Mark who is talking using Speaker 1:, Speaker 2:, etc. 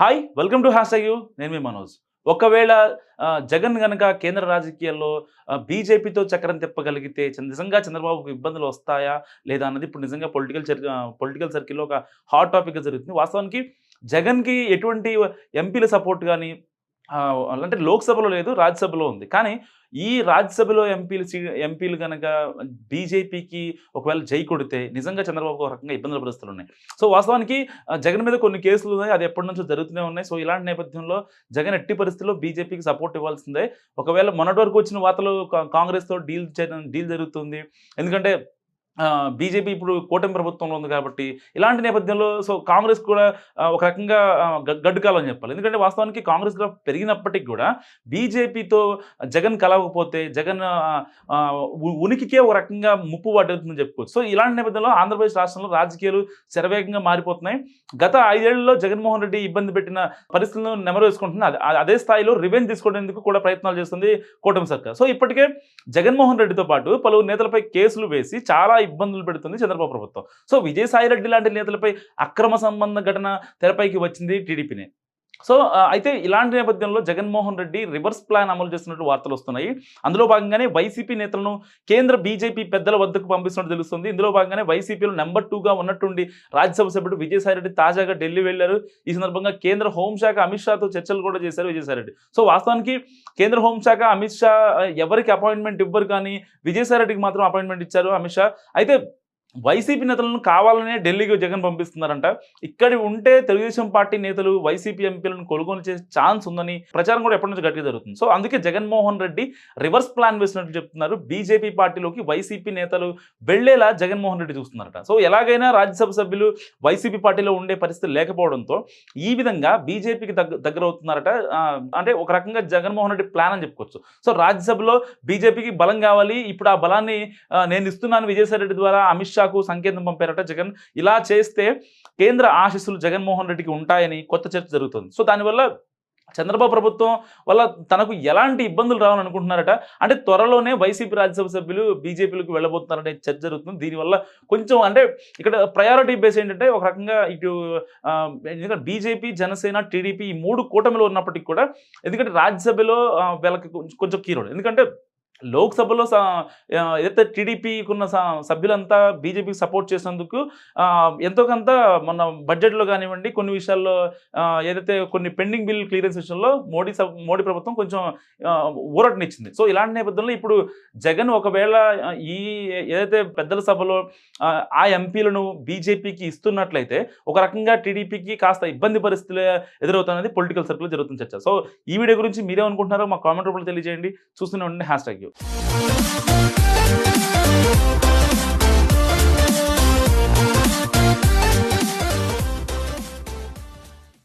Speaker 1: Hi welcome to hash you నేను మీ మనోజ్. ఒకవేళ జగన్ గనక కేంద్ర రాజకీయాల్లో బీజేపీతో చక్రం తిప్పగలిగితే నిజంగా చంద్రబాబుకు ఇబ్బందులు వస్తాయా? లేదా అన్నది ఇప్పుడు నిజంగా పొలిటికల్ పొలిటికల్ సర్కిల్లో ఒక హాట్ టాపిక్గా జరుగుతుంది. వాస్తవానికి జగన్కి ఎటువంటి ఎంపీల సపోర్ట్ కానీ అంటే లోక్సభలో లేదు రాజ్యసభలో ఉంది. కానీ ఈ రాజ్యసభలో ఎంపీలు ఎంపీలు కనుక బీజేపీకి ఒకవేళ జై కొడితే నిజంగా చంద్రబాబు ఒక రకంగా ఇబ్బందుల పరిస్థితులు ఉన్నాయి. సో వాస్తవానికి జగన్ మీద కొన్ని కేసులు ఉన్నాయి అది ఎప్పటి నుంచో జరుగుతూనే ఉన్నాయి. సో ఇలాంటి నేపథ్యంలో జగన్ ఎట్టి పరిస్థితుల్లో బీజేపీకి సపోర్ట్ ఇవ్వాల్సిందే. ఒకవేళ మొన్నటి వరకు వచ్చిన వార్తలు కా- కాంగ్రెస్తో డీల్ డీల్ జరుగుతుంది. ఎందుకంటే బీజేపీ ఇప్పుడు కూటమి ప్రభుత్వంలో ఉంది కాబట్టి ఇలాంటి నేపథ్యంలో సో కాంగ్రెస్ కూడా ఒక రకంగా గడ్డుకాలని చెప్పాలి. ఎందుకంటే వాస్తవానికి కాంగ్రెస్ గ్రాఫ్ పెరిగినప్పటికీ కూడా బీజేపీతో జగన్ కలవకపోతే జగన్ ఉనికికే ఒక రకంగా ముప్పు పడుతుందని చెప్పుకోవచ్చు. సో ఇలాంటి నేపథ్యంలో ఆంధ్రప్రదేశ్ రాష్ట్రంలో రాజకీయాలు శరవేగంగా మారిపోతున్నాయి. గత ఐదేళ్ళలో జగన్మోహన్ రెడ్డి ఇబ్బంది పెట్టిన పరిస్థితులను నెమరు వేసుకుంటుంది అదే- అదే స్థాయిలో రివెంజ్ తీసుకునేందుకు కూడా ప్రయత్నాలు చేస్తుంది కూటమి సర్కార్. సో ఇప్పటికే జగన్మోహన్ రెడ్డితో పాటు పలువురు నేతలపై కేసులు వేసి చాలా ఇబ్బందులు పెడుతుంది చంద్రబాబు ప్రభుత్వం. సో విజయసాయిరెడ్డి లాంటి నేతలపై అక్రమ సంబంధ ఘటన తెరపైకి వచ్చింది టీడీపీనే. సో అయితే ఇలాంటి నేపథ్యంలో జగన్మోహన్ రెడ్డి రివర్స్ ప్లాన్ అమలు చేస్తున్నట్టు వార్తలు వస్తున్నాయి. అందులో భాగంగానే వైసీపీ నేతలను కేంద్ర బీజేపీ పెద్దల వద్దకు పంపిస్తున్నట్టు తెలుస్తుంది. ఇందులో భాగంగానే వైసీపీలో నెంబర్ టూగా ఉన్నట్టుండి రాజ్యసభ సభ్యుడు విజయసాయిరెడ్డి తాజాగా ఢిల్లీ వెళ్ళారు ఈ సందర్భంగా కేంద్ర హోంశాఖ అమిత్ షాతో చర్చలు కూడా చేశారు విజయసాయిరెడ్డి. సో వాస్తవానికి కేంద్ర హోంశాఖ అమిత్ షా ఎవరికి అపాయింట్మెంట్ ఇవ్వరు కానీ విజయసాయిరెడ్డికి మాత్రం అపాయింట్మెంట్ ఇచ్చారు అమిత్ షా. అయితే వైసీపీ నేతలను కావాలనే ఢిల్లీకి జగన్ పంపిస్తున్నారంట. ఇక్కడ ఉంటే తెలుగుదేశం పార్టీ నేతలు వైసీపీ ఎంపీలను కొనుగోలు చేసే ఛాన్స్ ఉందని ప్రచారం కూడా ఎప్పటి నుంచి గట్టిగా జరుగుతుంది. సో అందుకే జగన్మోహన్ రెడ్డి రివర్స్ ప్లాన్ వేసినట్టు చెప్తున్నారు. బీజేపీ పార్టీలోకి వైసీపీ నేతలు వెళ్ళేలా జగన్మోహన్ రెడ్డి చూస్తున్నారట. సో ఎలాగైనా రాజ్యసభ సభ్యులు వైసీపీ పార్టీలో ఉండే పరిస్థితి లేకపోవడంతో ఈ విధంగా బీజేపీకి దగ్గర అవుతున్నారట అంటే ఒక రకంగా జగన్మోహన్ రెడ్డి ప్లాన్ అని చెప్పుకోవచ్చు. సో రాజ్యసభలో బీజేపీకి బలం కావాలి. ఇప్పుడు ఆ బలాన్ని నేను ఇస్తున్నాను విజయసాయి రెడ్డి ద్వారా అమిత్ షాకు సంకేతం పంపారట జగన్. ఇలా చేస్తే కేంద్ర ఆశీస్సులు జగన్మోహన్ రెడ్డికి ఉంటాయని కొత్త చర్చ జరుగుతుంది. సో దానివల్ల చంద్రబాబు ప్రభుత్వం వల్ల తనకు ఎలాంటి ఇబ్బందులు రావాలని అనుకుంటున్నారట అంటే త్వరలోనే వైసీపీ రాజ్యసభ సభ్యులు బీజేపీలకు వెళ్ళబోతున్నారనే చర్చ జరుగుతుంది. దీనివల్ల కొంచెం అంటే ఇక్కడ ప్రయారిటీ బేస్ ఏంటంటే ఒక రకంగా ఇటు ఎందుకంటే బీజేపీ జనసేన టీడీపీ ఈ మూడు కూటమిలో ఉన్నప్పటికీ కూడా ఎందుకంటే రాజ్యసభలో వీళ్ళకి కొంచెం- కొంచెం ఎందుకంటే లోక్సభలో ఏదైతే టీడీపీకి ఉన్న స- సభ్యులంతా బీజేపీకి సపోర్ట్ చేసినందుకు ఎంతో కొంత మన బడ్జెట్లో కానివ్వండి కొన్ని విషయాల్లో ఏదైతే కొన్ని పెండింగ్ బిల్ క్లియరెన్స్ విషయంలో మోడీ సబ్ మోడీ ప్రభుత్వం కొంచెం ఊరటనిచ్చింది. సో ఇలాంటి నేపథ్యంలో ఇప్పుడు జగన్ ఒకవేళ ఈ ఏదైతే పెద్దల సభలో ఆ, ఎంపీలను బీజేపీకి ఇస్తున్నట్లయితే ఒక రకంగా టీడీపీకి కాస్త ఇబ్బంది పరిస్థితులు ఎదురవుతున్నది పొలిటికల్ సర్కిల్ జరుగుతుంది చర్చ. సో ఈ వీడియో గురించి మీరేమనుకుంటున్నారో మా కామెంట్ రూపంలో తెలియజేయండి. చూస్తూనే ఉండండి. Hashtag Thank you.